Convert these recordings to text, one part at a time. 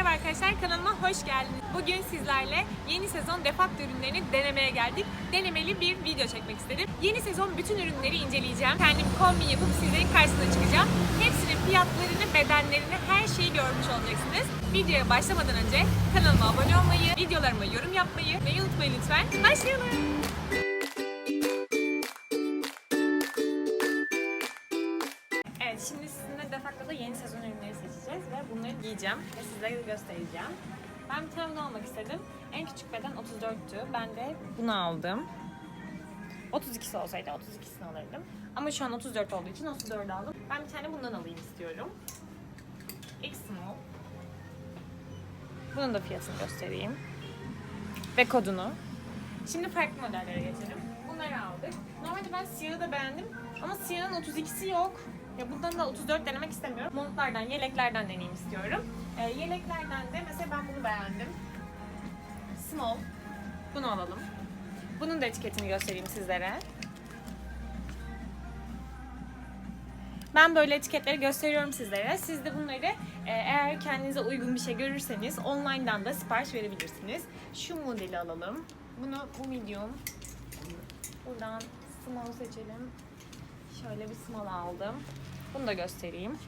Merhaba arkadaşlar kanalıma hoş geldiniz. Bugün sizlerle yeni sezon defakt ürünlerini denemeye geldik. Denemeli bir video çekmek istedim. Yeni sezon bütün ürünleri inceleyeceğim. Kendim kombi yapıp sizlerin karşısına çıkacağım. Hepsinin fiyatlarını, bedenlerini, her şeyi görmüş olacaksınız. Videoya başlamadan önce kanalıma abone olmayı, videolarıma yorum yapmayı ve unutmayın lütfen. Başlayalım. Evet, şimdi sizinle defakta da yeni sezon ürünleri seçeceğiz ve bunları giyeceğim ve sizlere göstereceğim. Ben bir tane bunu almak istedim. En küçük beden 34'tü. Ben de bunu aldım. 32'si olsaydı 32'sini alırdım. Ama şu an 34 olduğu için 34'ü aldım. Ben bir tane bundan alayım istiyorum. X small. Bunun da fiyatını göstereyim. Ve kodunu. Şimdi farklı modellere geçelim. Bunları aldık. Normalde ben siyahı da beğendim ama siyahın 32'si yok. Ya bundan da 34 denemek istemiyorum. Montlardan, yeleklerden deneyeyim istiyorum. Ee, yeleklerden de mesela ben bunu beğendim. Small. Bunu alalım. Bunun da etiketini göstereyim sizlere. Ben böyle etiketleri gösteriyorum sizlere. Siz de bunları e, eğer kendinize uygun bir şey görürseniz online'dan da sipariş verebilirsiniz. Şu modeli alalım. Bunu bu medium. Buradan small seçelim. Şöyle bir small aldım. Bunu da göstereyim.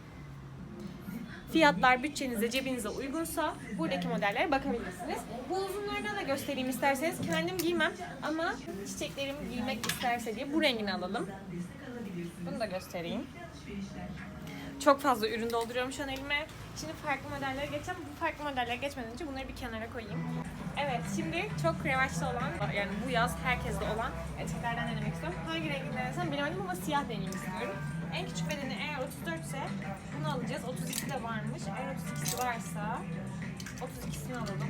Fiyatlar bütçenize, cebinize uygunsa buradaki modellere bakabilirsiniz. Bu uzunlardan da göstereyim isterseniz. Kendim giymem ama çiçeklerim giymek isterse diye bu rengini alalım. Bunu da göstereyim. Çok fazla ürün dolduruyorum şu an elime. Şimdi farklı modellere geçeceğim. Bu farklı modellere geçmeden önce bunları bir kenara koyayım. Evet, şimdi çok revaçta olan, yani bu yaz herkeste olan etiklerden denemek istiyorum. Hangi rengi denesem bilemedim ama siyah deneyim istiyorum. En küçük bedeni eğer 34 ise bunu alacağız. 32 de varmış. Eğer 32'si varsa 32'sini alalım.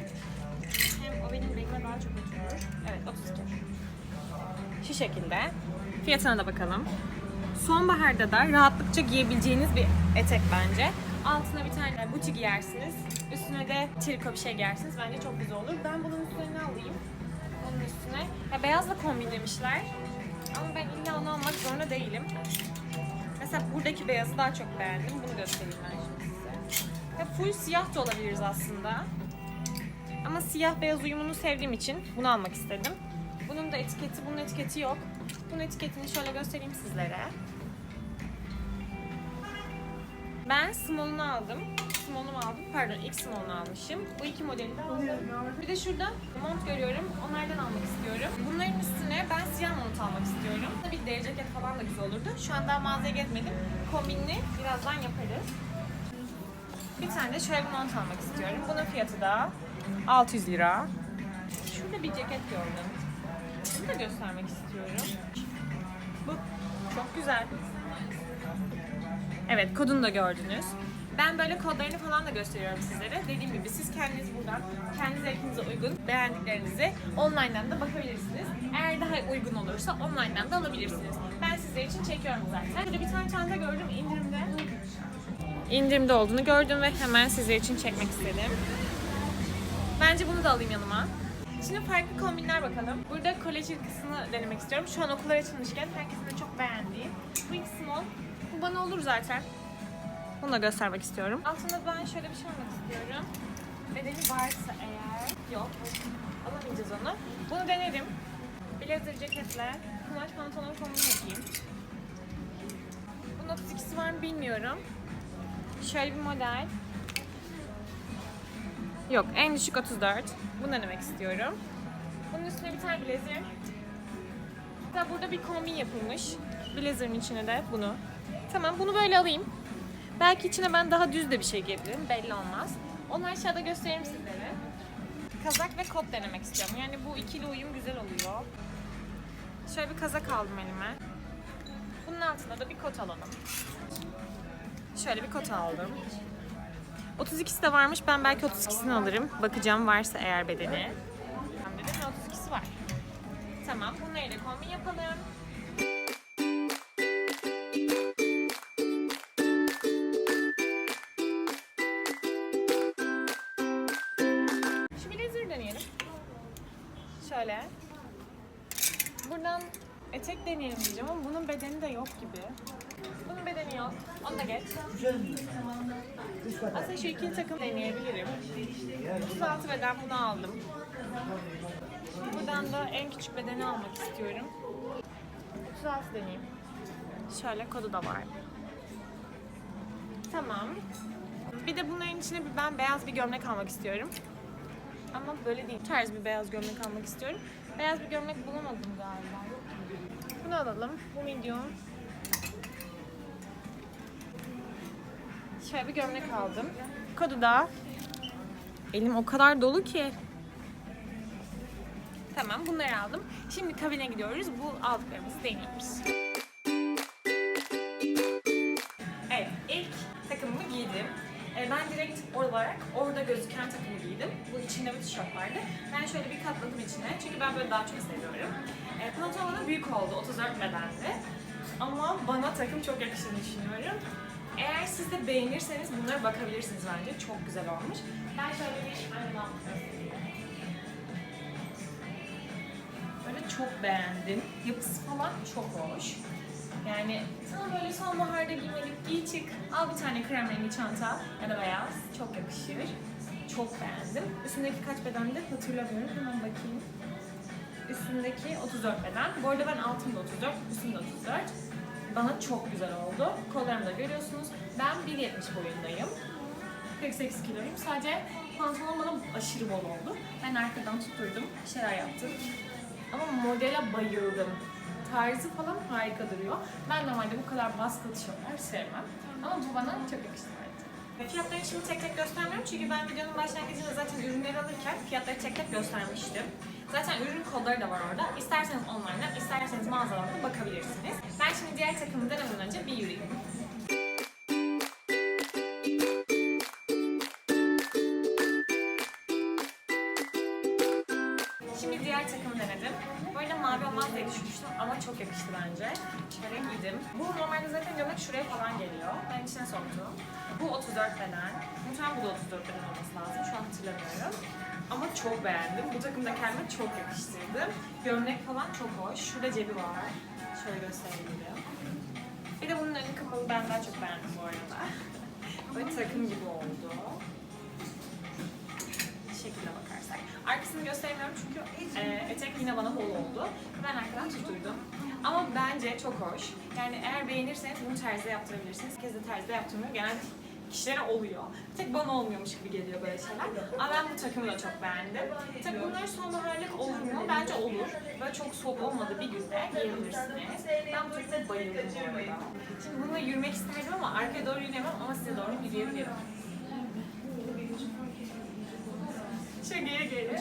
Hem o benim rengime daha çok oturur. Evet, 32. Şu şekilde. Fiyatına da bakalım. Sonbaharda da rahatlıkça giyebileceğiniz bir etek bence. Altına bir tane buti giyersiniz. Üstüne de triko bir şey giyersiniz. Bence çok güzel olur. Ben bunun üstüne ne alayım? Bunun üstüne. Ya beyazla kombinlemişler. Ama ben illa onu almak zorunda değilim. Mesela buradaki beyazı daha çok beğendim. Bunu göstereyim ben şimdi size. Ya full siyah da olabiliriz aslında. Ama siyah beyaz uyumunu sevdiğim için bunu almak istedim. Bunun da etiketi, bunun etiketi yok. Bunun etiketini şöyle göstereyim sizlere. Ben small'unu aldım. Small'umu aldım. Pardon ilk small'unu almışım. Bu iki modeli de aldım. Bir de şurada mont görüyorum. Onlardan almak istiyorum. Bunların üstüne ben siyah mont almak istiyorum. Bir deri ceket falan da güzel olurdu. Şu an daha mağazaya gezmedim. Kombinini birazdan yaparız. Bir tane de şöyle bir mont almak istiyorum. Bunun fiyatı da 600 lira. Şurada bir ceket gördüm. Bunu da göstermek istiyorum. Çok güzel. Evet kodunu da gördünüz. Ben böyle kodlarını falan da gösteriyorum sizlere. Dediğim gibi siz kendiniz buradan kendi zevkinize uygun beğendiklerinizi online'dan da bakabilirsiniz. Eğer daha uygun olursa online'dan da alabilirsiniz. Ben sizler için çekiyorum zaten. Burada bir tane çanta gördüm indirimde. İndirimde olduğunu gördüm ve hemen sizler için çekmek istedim. Bence bunu da alayım yanıma. Şimdi farklı kombinler bakalım. Burada kolej hırkasını denemek istiyorum. Şu an okullar açılmışken herkesin de çok beğendiği. Wing Small. Bu bana olur zaten. Bunu da göstermek istiyorum. Altında ben şöyle bir şey almak istiyorum. Bedeni varsa eğer... Yok. Alamayacağız onu. Bunu denerim. Blazer ceketle kumaş pantolon kombini yapayım. Bunun 32'si var mı bilmiyorum. Şöyle bir model. Yok en düşük 34. Bunu denemek istiyorum. Bunun üstüne bir tane blazer. Hatta burada bir kombin yapılmış. Blazer'ın içine de bunu. Tamam bunu böyle alayım. Belki içine ben daha düz de bir şey giyebilirim. Belli olmaz. Onu aşağıda göstereyim sizlere. Kazak ve kot denemek istiyorum. Yani bu ikili uyum güzel oluyor. Şöyle bir kazak aldım elime. Bunun altına da bir kot alalım. Şöyle bir kot aldım. 32'si de varmış. Ben belki 32'sini alırım. Bakacağım varsa eğer bedeni. Ben dedim ya 32'si var. Tamam bunları da kombin yapalım. Şu blazer deneyelim. Şöyle. Buradan etek deneyelim diyeceğim ama bunun bedeni de yok gibi. Bunun bedeni yok. Onu da geç. Aslında şu ikili takım deneyebilirim. 36 beden bunu aldım. Buradan da en küçük bedeni almak istiyorum. 36 deneyeyim. Şöyle kodu da var. Tamam. Bir de bunların içine bir ben beyaz bir gömlek almak istiyorum. Ama böyle değil. Tarz bir beyaz gömlek almak istiyorum. Beyaz bir gömlek bulamadım galiba. Bunu alalım. Bu medium. Şöyle bir gömlek aldım. Kodu da. Elim o kadar dolu ki. Tamam bunları aldım. Şimdi kabine gidiyoruz. Bu aldıklarımızı deniyoruz. Evet ilk takımımı giydim. Ee, ben direkt olarak orada gözüken takımı giydim. Bu içinde bir tişört vardı. Ben şöyle bir katladım içine. Çünkü ben böyle daha çok seviyorum. Ee, pantolon da büyük oldu. 34 bedendi. Ama bana takım çok yakıştığını düşünüyorum. Eğer siz de beğenirseniz bunlara bakabilirsiniz bence. Çok güzel olmuş. Ben şöyle bir göstereyim. Böyle çok beğendim. Yapısı falan çok hoş. Yani tam böyle sonbaharda giymelik giy çık. Al bir tane krem rengi çanta ya da beyaz. Çok yakışır. Çok beğendim. Üstündeki kaç bedende hatırlamıyorum. Hemen bakayım. Üstündeki 34 beden. Bu arada ben altımda 34, üstümde 34. Bana çok güzel oldu. Kollarımı da görüyorsunuz. Ben 1.70 boyundayım. 48 kiloyum. Sadece pantolon bana aşırı bol oldu. Ben arkadan tutturdum. Bir şeyler yaptım. Ama modele bayıldım. Tarzı falan harika duruyor. Ben normalde bu kadar baskılı tişörtler sevmem. Ama bu bana çok yakıştı bence. Fiyatlarını şimdi tek tek göstermiyorum çünkü ben videonun başlangıcında zaten ürünleri alırken fiyatları tek tek göstermiştim. Zaten ürün kodları da var orada. İsterseniz online'dan, isterseniz mağazalarda bakabilirsiniz. Ben şimdi diğer takımı denemeden önce bir yürüyeyim. Şimdi diğer takımı denedim. Böyle mavi olmaz diye düşünmüştüm ama çok yakıştı bence. Şöyle giydim. Bu normalde zaten gömlek şuraya falan geliyor. Ben içine soktum. Bu 34 beden. Muhtemelen bu da 34 beden olması lazım. Şu an hatırlamıyorum. Ama çok beğendim. Bu takım da kendime çok yakıştırdım. Gömlek falan çok hoş. Şurada cebi var. Şöyle gösterebilirim. Bir de bunun önü kapalı ben daha çok beğendim bu arada. Böyle takım gibi oldu. Şekilde bakarsak. Arkasını gösteremiyorum çünkü e, etek yine bana bol oldu. Ben arkadan tutturdum. Ama bence çok hoş. Yani eğer beğenirseniz bunu terzide yaptırabilirsiniz. Kez de terzide yaptırmıyor. Genelde kişilere oluyor. Tek bana olmuyormuş gibi geliyor böyle şeyler. Ama ben bu takımı da çok beğendim. Tabii bunlar sonbaharlık olur mu? Bence olur. Böyle çok soğuk olmadığı bir günde giyebilirsiniz. Ben bu takıma bayıldım bu arada. Şimdi bununla yürümek isterdim ama arkaya doğru yürüyemem ama size doğru yürüyebilirim. Şöyle geri geri.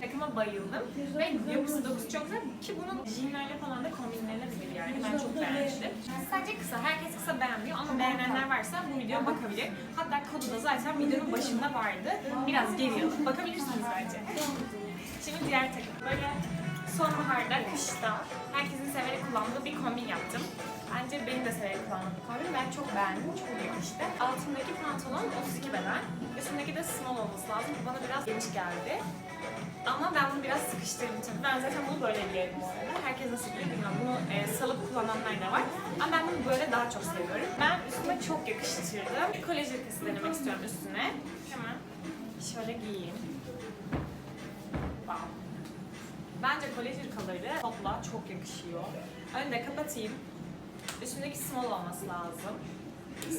Takıma bayıldım ve yapısı dokusu çok güzel ki bunun jeanlerle falan da kombinlenebilir yani ben çok beğenmiştim. Sadece kısa, herkes kısa beğenmiyor ama beğenenler varsa bu videoya bakabilir. Hatta kodu da zaten videonun başında vardı. Biraz geri alıp bakabilirsiniz bence. Şimdi diğer takım. Böyle sonbaharda, kışta herkesin severek kullandığı bir kombin yaptım. Bence benim de severek kullandığım bir kombin. Ben çok beğendim, çok yakıştı. Altındaki pantolon 32 beden. Üstündeki de small olması lazım. Bu bana biraz geniş geldi. Ama ben bunu biraz sıkıştırdım tabii. Ben zaten bunu böyle giyerim bu arada. Herkes nasıl giyiyor bilmiyorum. Bunu e, salıp kullananlar da var. Ama ben bunu böyle daha çok seviyorum. Ben üstüme çok yakıştırdım. Kolej yakası denemek istiyorum üstüne. Hemen şöyle giyeyim. Wow. Bence kolej hırkaları topla çok yakışıyor. Önde kapatayım. Üstündeki small olması lazım.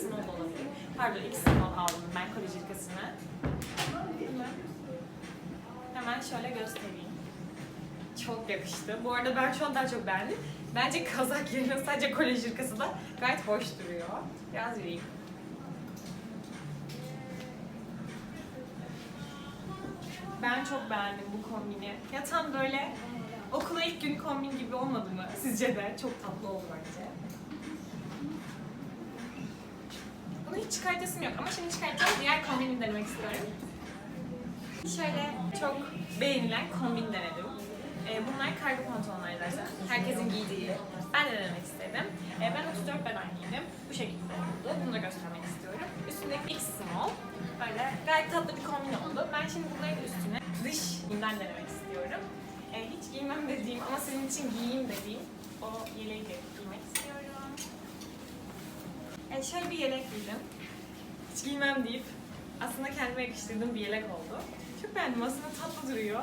Small olabilir. Pardon iki small aldım ben kolej hırkasını. Hemen. Şöyle göstereyim. Çok yakıştı. Bu arada ben şu an daha çok beğendim. Bence kazak yerine sadece kolej hırkası da gayet hoş duruyor. Biraz yürüyeyim. Ben çok beğendim bu kombini. Ya tam böyle okula ilk gün kombin gibi olmadı mı? Sizce de? Çok tatlı oldu bence. Bunu hiç çıkartasım yok ama şimdi çıkartacağım. Diğer kombini denemek istiyorum. Şöyle çok beğenilen kombin denedim. Ee, bunlar kargo pantolonlar zaten. Herkesin giydiği. Ben de denemek istedim. Ee, ben 34 beden giydim. Bu şekilde oldu. Bunu da göstermek istiyorum. Üstündeki X small. Böyle gayet tatlı bir kombin oldu. Ben şimdi bunların üstüne dış giyimden denemek istiyorum. Ee, hiç giymem dediğim ama sizin için giyeyim dediğim o yeleği de giymek istiyorum. E, şöyle bir yelek giydim. Hiç giymem deyip aslında kendime yakıştırdığım bir yelek oldu. Çok beğendim aslında tatlı duruyor.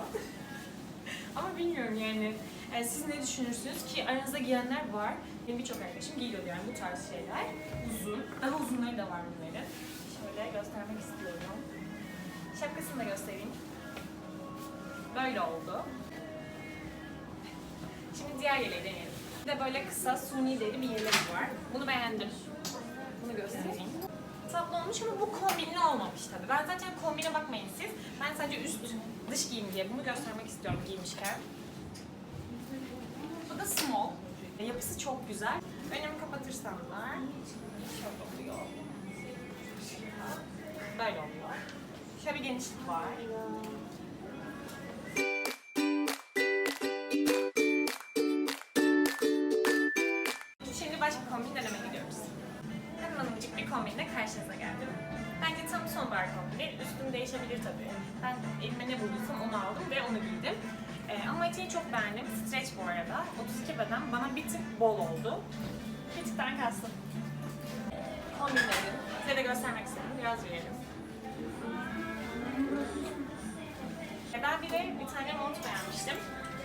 Ama bilmiyorum yani. E, siz ne düşünürsünüz ki aranızda giyenler var. Benim birçok arkadaşım giyiyordu yani bu tarz şeyler. Uzun. Daha uzunları da var bunların. Şöyle göstermek istiyorum. Şapkasını da göstereyim. Böyle oldu. Şimdi diğer yeleği deneyelim. Bir de böyle kısa suni deri bir yelek var. Bunu beğendim. Bunu göstereyim. Tatlı olmuş ama bu kombinli olmamış tabii. Ben zaten kombine bakmayın siz. Ben sadece üst dış giyim diye bunu göstermek istiyorum giymişken. Bu da small. Yapısı çok güzel. Önümü kapatırsam da şöyle oluyor. Böyle oluyor. Şöyle bir genişlik var. Kombini. Üstüm değişebilir tabii. Ben elime ne bulduysam onu aldım ve onu giydim. Ee, ama eteği çok beğendim. Stretch bu arada. 32 beden bana bir tık bol oldu. Bir tıktan kastım. Kombinledim. Size de göstermek istedim. Biraz verelim. E, Ben bir de bir tane mont beğenmiştim.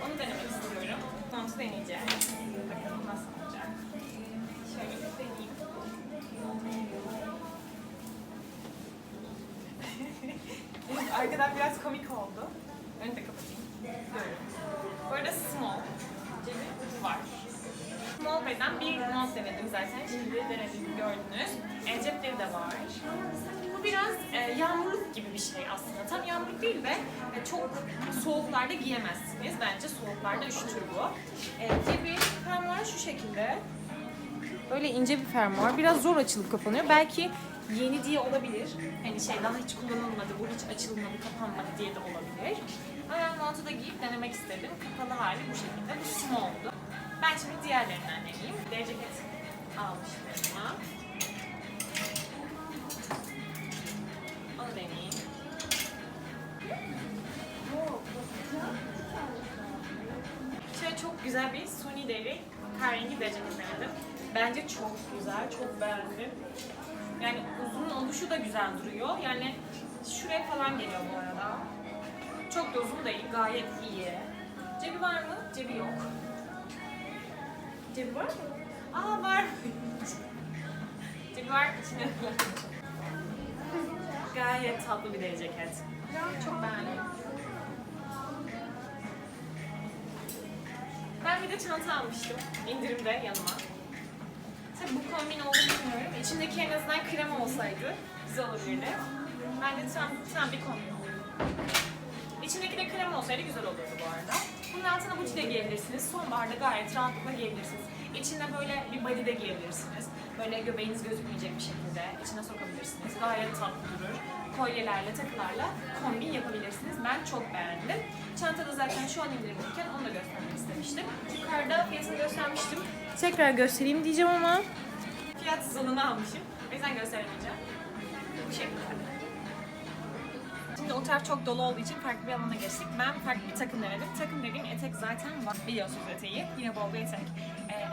Onu denemek istiyorum. Montu deneyeceğiz. Bakalım nasıl olacak. Şöyle bir deneyeyim. Evet, Arkadan biraz komik oldu. Önü de kapatayım. Böyle. Bu arada small. Cebi var. Small beden bir mont denedim zaten. Şimdi denedim gördünüz. E, de var. Bu biraz e, yağmurluk gibi bir şey aslında. Tam yağmurluk değil ve e, çok soğuklarda giyemezsiniz. Bence soğuklarda üşütür bu. E, cebi fermuar şu şekilde. Böyle ince bir fermuar. Biraz zor açılıp kapanıyor. Belki yeni diye olabilir. Hani şey daha hiç kullanılmadı, bu hiç açılmadı, kapanmadı diye de olabilir. Ama ben montu da giyip denemek istedim. Kapalı hali bu şekilde. Bu small'du. Ben şimdi diğerlerinden deneyeyim. Deri ceket almıştım yanıma. Onu deneyeyim. Şöyle çok güzel bir suni deri kahverengi deri ceket denedim. Bence çok güzel, çok beğendim. Yani uzun oluşu da güzel duruyor. Yani şuraya falan geliyor bu arada. Çok da uzun değil, gayet iyi. Cebi var mı? Cebi yok. Cebi var mı? Aa var. Cebi var, içine Gayet tatlı bir deri ceket. Çok beğendim. Ben bir de çanta almıştım indirimde yanıma. Tabii bu kombin olduğunu bilmiyorum. İçindeki en azından krem olsaydı güzel olabilirdi. Bence tam, tam bir kombin oldu. İçindeki de krem olsaydı güzel olurdu bu arada. Bunun altına buti de giyebilirsiniz. Sonbaharda gayet rahatlıkla giyebilirsiniz. İçine böyle bir body de giyebilirsiniz. Böyle göbeğiniz gözükmeyecek bir şekilde içine sokabilirsiniz. Gayet tatlı durur. Kolyelerle, takılarla kombin yapabilirsiniz. Ben çok beğendim. Çantada zaten şu an indirimliyken onu da göstermek istemiştim. Yukarıda fiyatını göstermiştim. Tekrar göstereyim diyeceğim ama fiyatsız olanı almışım. O yüzden gösteremeyeceğim. Bu şekilde. Şimdi o taraf çok dolu olduğu için farklı bir alana geçtik. Ben farklı bir takım denedim. Takım dediğim etek zaten var. Biliyorsunuz eteği. Yine bol bir etek.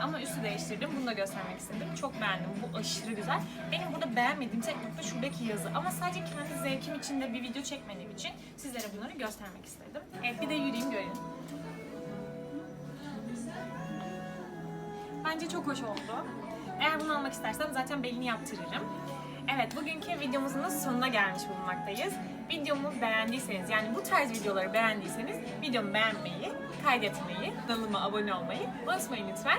Ama üstü değiştirdim. Bunu da göstermek istedim. Çok beğendim. Bu aşırı güzel. Benim burada beğenmediğim tek nokta şuradaki yazı. Ama sadece kendi zevkim için de bir video çekmediğim için sizlere bunları göstermek istedim. Evet bir de yürüyeyim görün. Bence çok hoş oldu. Eğer bunu almak istersen zaten belini yaptırırım. Evet, bugünkü videomuzun sonuna gelmiş bulunmaktayız. Videomu beğendiyseniz, yani bu tarz videoları beğendiyseniz videomu beğenmeyi, kaydetmeyi, kanalıma abone olmayı unutmayın lütfen.